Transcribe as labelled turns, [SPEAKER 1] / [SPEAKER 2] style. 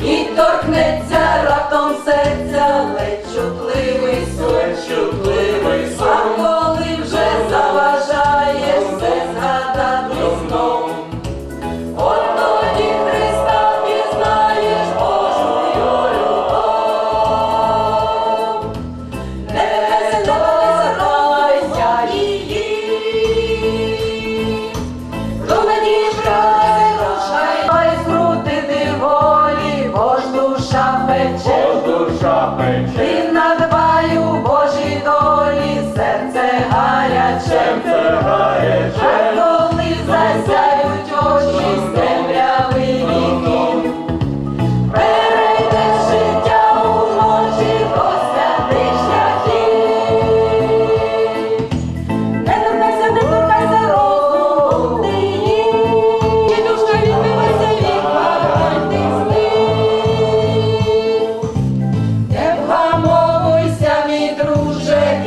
[SPEAKER 1] Y todo сонце засяють очі з темряви віків, перейдеш життя у ночі посвятих. Не торкайся, не торкайся розуму ти відбивайся від парадних сни. Не вгамовуйся, мій друже,